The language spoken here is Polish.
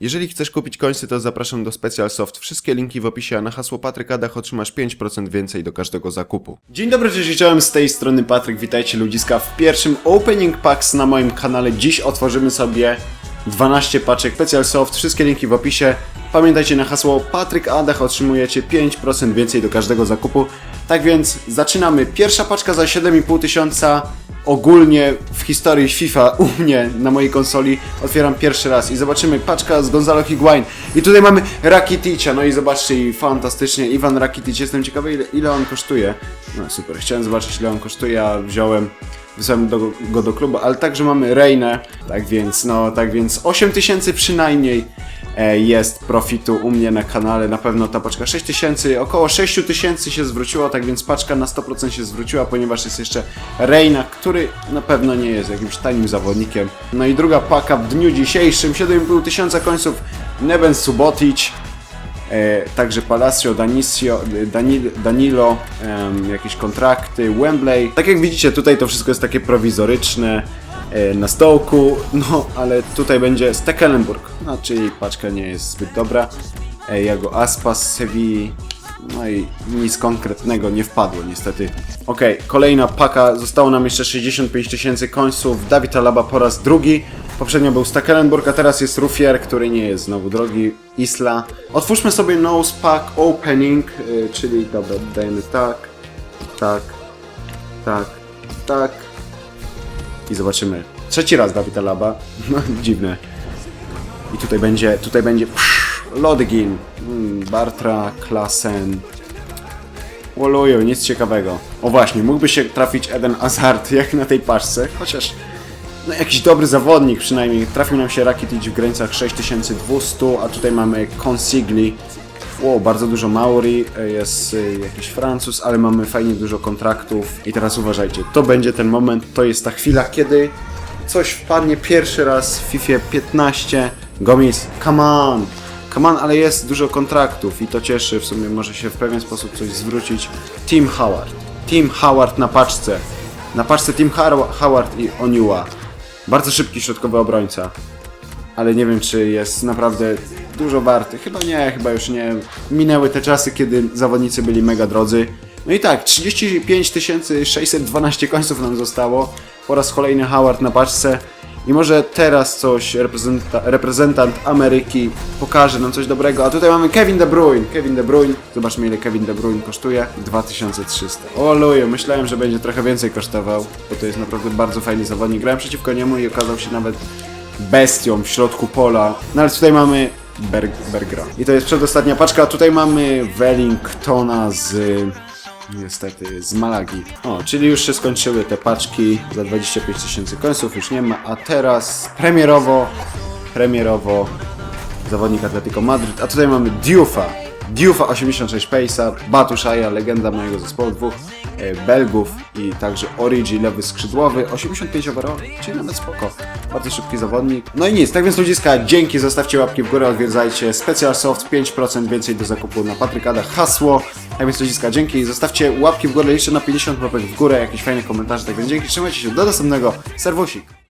Jeżeli chcesz kupić końcy, to zapraszam do Special Soft. Wszystkie linki w opisie, a na hasło Patryk Adach otrzymasz 5% więcej do każdego zakupu. Dzień dobry, cześć, czołem, z tej strony Patryk, witajcie ludziska w pierwszym Opening Packs na moim kanale. Dziś otworzymy sobie 12 paczek Special Soft, wszystkie linki w opisie. Pamiętajcie na hasło Patryk Adach otrzymujecie 5% więcej do każdego zakupu. Tak więc zaczynamy. Pierwsza paczka za 7,5 tysiąca. Ogólnie w historii FIFA u mnie na mojej konsoli otwieram pierwszy raz i zobaczymy. Paczka z Gonzalo Higuain. I tutaj mamy Rakiticza, no i zobaczcie, i fantastycznie, Iwan Rakitic, jestem ciekawy ile, ile on kosztuje. No super, chciałem zobaczyć ile on kosztuje, a wziąłem, wysłałem do, go do klubu, ale także mamy Reinę, tak więc, no, tak więc 8000 przynajmniej jest profitu u mnie na kanale, na pewno ta paczka 6000, około 6000 się zwróciło, tak więc paczka na 100% się zwróciła, ponieważ jest jeszcze Reina, który na pewno nie jest jakimś tanim zawodnikiem. No i druga paka w dniu dzisiejszym, 7,5 tysiąca końców, Neben Subotic, E, także Palacio, Danisio, Dani, Danilo, em, jakieś kontrakty, Wembley. Tak jak widzicie, tutaj to wszystko jest takie prowizoryczne e, na stołku, no ale tutaj będzie Stekelenburg, no czyli paczka nie jest zbyt dobra. E, jego Aspas z no i nic konkretnego nie wpadło niestety. Okej, kolejna paka, zostało nam jeszcze 65 tysięcy końców, Dawid Alaba po raz drugi. Poprzednio był Stekelenburg, a teraz jest Ruffier, który nie jest znowu drogi. Isla. Otwórzmy sobie Nose Pack Opening, y, czyli dobra, dajemy tak, tak, tak, tak. I zobaczymy. Trzeci raz Dawid Alaba. No, dziwne. I tutaj będzie, tutaj będzie psz, Lodgin, mm, Bartra, Klasen. Wolują, nic ciekawego. O właśnie, mógłby się trafić Eden Hazard jak na tej paczce, chociaż no jakiś dobry zawodnik przynajmniej. Trafił nam się Rakitic w granicach 6200, a tutaj mamy Consigli. Wow, bardzo dużo Maori, e, jest e, jakiś Francuz, ale mamy fajnie dużo kontraktów. I teraz uważajcie, to będzie ten moment, to jest ta chwila, kiedy coś wpadnie pierwszy raz w FIFA 15. Gomis, come on! Come on, ale jest dużo kontraktów i to cieszy, w sumie może się w pewien sposób coś zwrócić. Tim Howard. Tim Howard na paczce. Na paczce Har- Howard i Oniła. Bardzo szybki środkowy obrońca. Ale nie wiem, czy jest naprawdę dużo warty. Chyba nie, chyba już nie. Minęły te czasy, kiedy zawodnicy byli mega drodzy. No i tak, 35 612 końców nam zostało. Po raz kolejny Howard na paczce. I może teraz coś reprezenta- reprezentant Ameryki pokaże nam coś dobrego. A tutaj mamy Kevin De Bruyne. Kevin De Bruyne. Zobaczmy ile Kevin De Bruyne kosztuje. 2300. O luju, myślałem, że będzie trochę więcej kosztował, bo to jest naprawdę bardzo fajny zawodnik. Grałem przeciwko niemu i okazał się nawet bestią w środku pola. No ale tutaj mamy Berg. I to jest przedostatnia paczka. Tutaj mamy Wellingtona z... Niestety, z Malagi. O, czyli już się skończyły te paczki za 25 tysięcy końców, już nie ma. A teraz premierowo, premierowo zawodnik Atletico Madryt. A tutaj mamy Diufa. Diufa 86 pace'a, Batuszaja, legenda mojego zespołu, dwóch Belgów i także Origi, lewy skrzydłowy, 85 overall, czyli nawet spoko. Bardzo szybki zawodnik. No i nic, tak więc ludziska, dzięki, zostawcie łapki w górę, odwiedzajcie Special Soft, 5% więcej do zakupu na Patrykada, hasło. Tak więc ludziska, dzięki, zostawcie łapki w górę, liczę na 50 łapek w górę, jakieś fajne komentarze, tak więc dzięki, trzymajcie się, do następnego, serwusik.